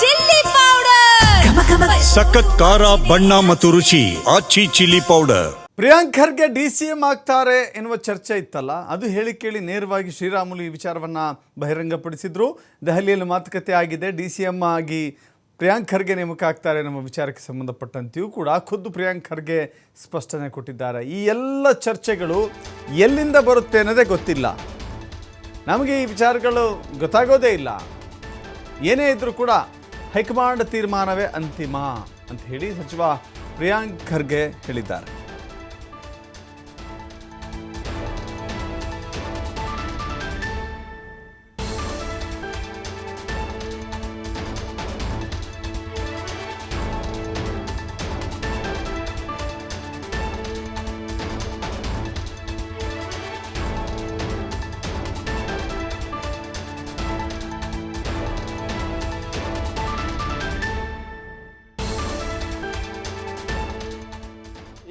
Chilli powder. ಸಖತ್ ಖಾರ ಬಣ್ಣ ಮತ್ತು ರುಚಿ Aachi chilli powder. Priyank Kharge D C M ಆಗ್ತಾರೆ ಎನ್ನುವ ಚರ್ಚೆ ಇತ್ತಲ್ಲ ಅದು ಹೇಳಿ ಕೇಳಿ ನೇರವಾಗಿ ಶ್ರೀರಾಮುಲು ಈ ವಿಚಾರವನ್ನು ಬಹಿರಂಗಪಡಿಸಿದ್ರು. ದೆಹಲಿಯಲ್ಲಿ ಮಾತುಕತೆ ಆಗಿದೆ ಡಿ ಸಿ ಎಂ ಆಗಿ ಪ್ರಿಯಾಂಕ್ ಖರ್ಗೆ ನೇಮಕ ಆಗ್ತಾರೆ ನಮ್ಮ ವಿಚಾರಕ್ಕೆ ಸಂಬಂಧಪಟ್ಟಂತೆಯೂ ಕೂಡ ಖುದ್ದು ಪ್ರಿಯಾಂಕ್ ಖರ್ಗೆ ಸ್ಪಷ್ಟನೆ ಕೊಟ್ಟಿದ್ದಾರೆ. ಈ ಎಲ್ಲ ಚರ್ಚೆಗಳು ಎಲ್ಲಿಂದ ಬರುತ್ತೆ ಅನ್ನೋದೇ ಗೊತ್ತಿಲ್ಲ. ನಮಗೆ ಈ ವಿಚಾರಗಳು ಗೊತ್ತಾಗೋದೇ ಇಲ್ಲ. ಏನೇ ಇದ್ರೂ ಕೂಡ ಹೈಕಮಾಂಡ್ ತೀರ್ಮಾನವೇ ಅಂತಿಮ ಅಂತ ಹೇಳಿ ಸಚಿವ ಪ್ರಿಯಾಂಕ್ ಖರ್ಗೆ ಹೇಳಿದ್ದಾರೆ.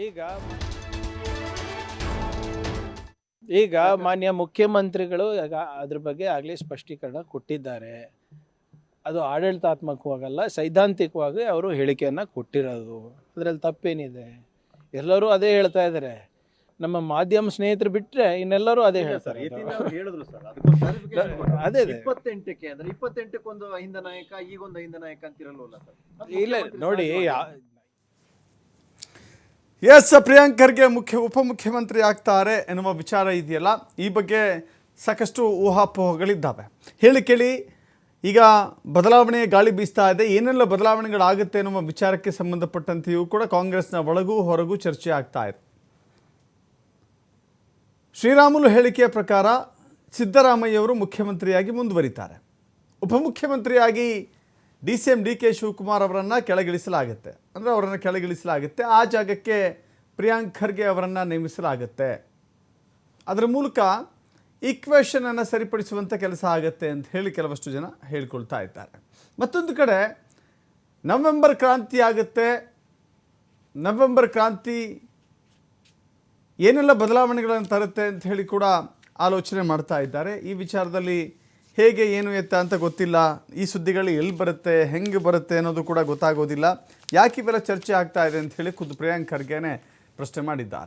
ಈಗ ಈಗ ಮಾನ್ಯ ಮುಖ್ಯಮಂತ್ರಿಗಳು ಈಗ ಅದ್ರ ಬಗ್ಗೆ ಆಗಲೇ ಸ್ಪಷ್ಟೀಕರಣ ಕೊಟ್ಟಿದ್ದಾರೆ. ಅದು ಆಡಳಿತಾತ್ಮಕವಾಗಲ್ಲ ಸೈದ್ಧಾಂತಿಕವಾಗಿ ಅವರು ಹೇಳಿಕೆಯನ್ನು ಕೊಟ್ಟಿರೋದು. ಅದರಲ್ಲಿ ತಪ್ಪೇನಿದೆ? ಎಲ್ಲರೂ ಅದೇ ಹೇಳ್ತಾ ಇದ್ದಾರೆ ನಮ್ಮ ಮಾಧ್ಯಮ ಸ್ನೇಹಿತರು ಬಿಟ್ಟರೆ ಇನ್ನೆಲ್ಲರೂ ಅದೇ ಹೇಳ್ತಾರೆ ಹೇಳಿದ್ರು ಸರ್. ಅದೇ ಇಪ್ಪತ್ತೆಂಟಕ್ಕೆ ಅಂದ್ರೆ ಇಪ್ಪತ್ತೆಂಟಕ್ಕೊಂದು ಅಹಿಂದ ನಾಯಕ ಈಗೊಂದು ಅಹಿಂದ ನಾಯಕ ಅಂತಿರಲ್ವಲ್ಲ ಸರ್? ಇಲ್ಲ ನೋಡಿ ಯಾ- ಎಸ್ ಪ್ರಿಯಾಂಕ್ ಖರ್ಗೆ ಮುಖ್ಯ ಉಪಮುಖ್ಯಮಂತ್ರಿ ಆಗ್ತಾರೆ ಎನ್ನುವ ವಿಚಾರ ಇದೆಯಲ್ಲ ಈ ಬಗ್ಗೆ ಸಾಕಷ್ಟು ಊಹಾಪೋಹಗಳಿದ್ದಾವೆ. ಹೇಳಿ ಕೇಳಿ, ಈಗ ಬದಲಾವಣೆಯ ಗಾಳಿ ಬೀಸ್ತಾ ಇದೆ. ಏನೆಲ್ಲ ಬದಲಾವಣೆಗಳಾಗುತ್ತೆ ಎನ್ನುವ ವಿಚಾರಕ್ಕೆ ಸಂಬಂಧಪಟ್ಟಂತೆಯೂ ಕೂಡ ಕಾಂಗ್ರೆಸ್ನ ಒಳಗೂ ಹೊರಗೂ ಚರ್ಚೆ ಆಗ್ತಾ ಇದೆ. ಶ್ರೀರಾಮುಲು ಹೇಳಿಕೆಯ ಪ್ರಕಾರ ಸಿದ್ದರಾಮಯ್ಯವರು ಮುಖ್ಯಮಂತ್ರಿಯಾಗಿ ಮುಂದುವರಿತಾರೆ. ಉಪಮುಖ್ಯಮಂತ್ರಿಯಾಗಿ D C M D K Shivakumar ಅವರನ್ನು ಕೆಳಗಿಳಿಸಲಾಗುತ್ತೆ. ಅಂದರೆ ಅವರನ್ನು ಕೆಳಗಿಳಿಸಲಾಗುತ್ತೆ. ಆ ಜಾಗಕ್ಕೆ ಪ್ರಿಯಾಂಕ್ ಖರ್ಗೆ ಅವರನ್ನು ನೇಮಿಸಲಾಗುತ್ತೆ. ಅದರ ಮೂಲಕ ಈಕ್ವೇಷನನ್ನು ಸರಿಪಡಿಸುವಂಥ ಕೆಲಸ ಆಗುತ್ತೆ ಅಂತ ಹೇಳಿ ಕೆಲವಷ್ಟು ಜನ ಹೇಳ್ಕೊಳ್ತಾ ಇದ್ದಾರೆ. ಮತ್ತೊಂದು ಕಡೆ ನವೆಂಬರ್ ಕ್ರಾಂತಿ ಆಗುತ್ತೆ. ನವೆಂಬರ್ ಕ್ರಾಂತಿ ಏನೆಲ್ಲ ಬದಲಾವಣೆಗಳನ್ನು ತರುತ್ತೆ ಅಂತ ಹೇಳಿ ಕೂಡ ಆಲೋಚನೆ ಮಾಡ್ತಾ ಇದ್ದಾರೆ. ಈ ವಿಚಾರದಲ್ಲಿ ಹೇಗೆ ಏನು ಎತ್ತ ಅಂತ ಗೊತ್ತಿಲ್ಲ. ಈ ಸುದ್ದಿಗಳು ಎಲ್ಲಿ ಬರುತ್ತೆ, ಹೆಂಗೆ ಬರುತ್ತೆ ಅನ್ನೋದು ಕೂಡ ಗೊತ್ತಾಗೋದಿಲ್ಲ. ಯಾಕೆ ಇವೆಲ್ಲ ಚರ್ಚೆ ಆಗ್ತಾ ಇದೆ ಅಂತ ಹೇಳಿ ಖುದ್ದು ಪ್ರಿಯಾಂಕ್ ಖರ್ಗೆನೇ ಪ್ರಶ್ನೆ ಮಾಡಿದ್ದಾರೆ.